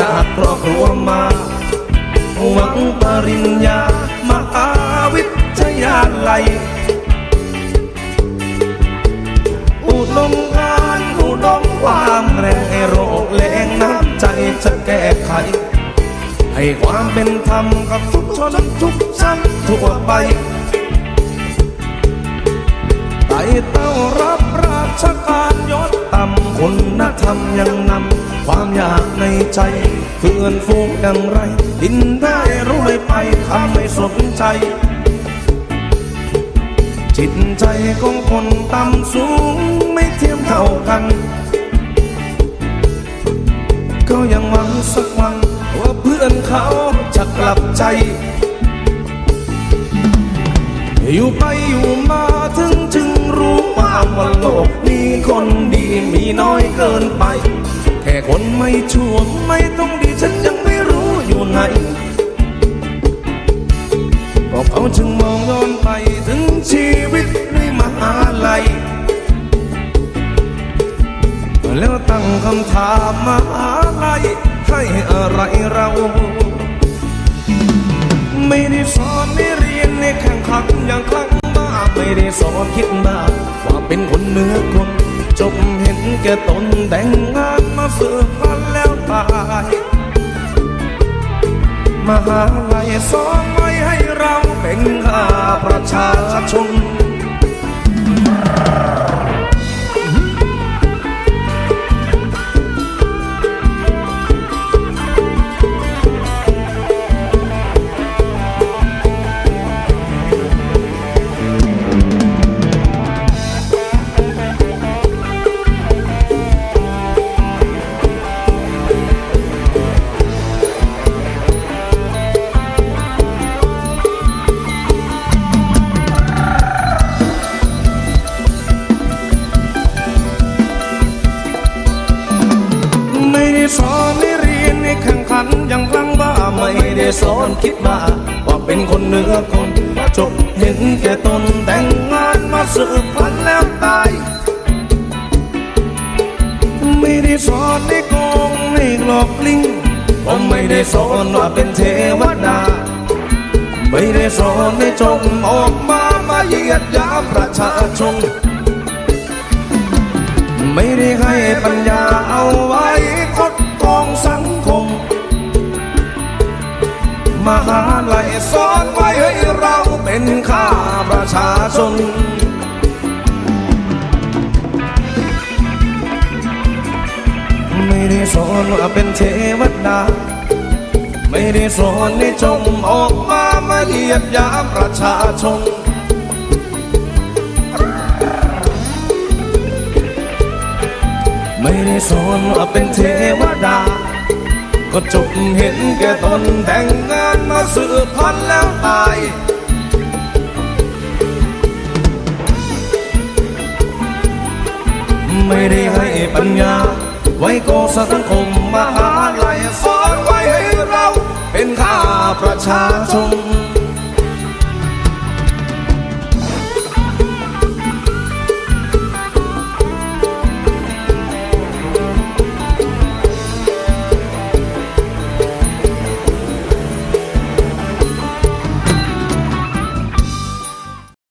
จากครอบครัวมาหวังปริญ ความเป็นธรรมกับทุกชนทุกชั้นทั่วไปไต่เต้ารับราชการยศต่ำคุณธรรมยังนำความอยากในใจเพื่อนฟูงอย่างไร ดินได้รวยไปทำไม่สนใจ จิตใจของคนต่ำสูงไม่เทียมเท่ากันก็ยังหวังสักวันว่าเพื่อน เขาจะกลับใจ อยู่ไปอยู่มาถึงจึงรู้ว่าวันโลกนี้คนดีมีน้อยเกินไป แค่คนไม่ชั่วไม่ต้องดีฉันยังไม่รู้อยู่ไหนบอกเขาจึงมองย้อนไปถึงชีวิตในมหาลัยแล้วตั้งคำถามมา สอนคิดบ้าว่าเป็นคนเหนือคนจบเห็นแก่ตนแต่งงานมาเสื่อพันแล้วตายมหาลัยสอนไว้ให้เราเป็นข้าประชาชน สอนให้เรียนให้แข่งขันย่างรังบ้าไม่ได้สอนคิดบ้าว่าเป็นคนเหนือคนจบเห็นแก่ตนแต่งงานมาสืบพันแล้วตายไม่ได้สอนให้โกงให้หลอกลิงผมไม่ได้สอนว่าเป็นเทวดา ไม่ได้สอนให้จงออกมามาเหยียดยามประชาชน ไม่ได้ให้ปัญญาเอาไว้คดกองสังคม มหาลัยสอนไว้ให้เราเป็นข้าประชาชนไม่ได้สอนว่าเป็นเทวดา ไม่ได้สอนให้จงออกมามาเหยียดยามประชาชน ไม่ได้สอนว่าเป็นเทวดา ก็จบเห็นแก่ตนแต่งงานมาสืบพันแล้วตายไม่ได้ให้ปัญญา ไว้โกสังคมมหาลัยสอนไว้ให้เราเป็นข้าประชาชน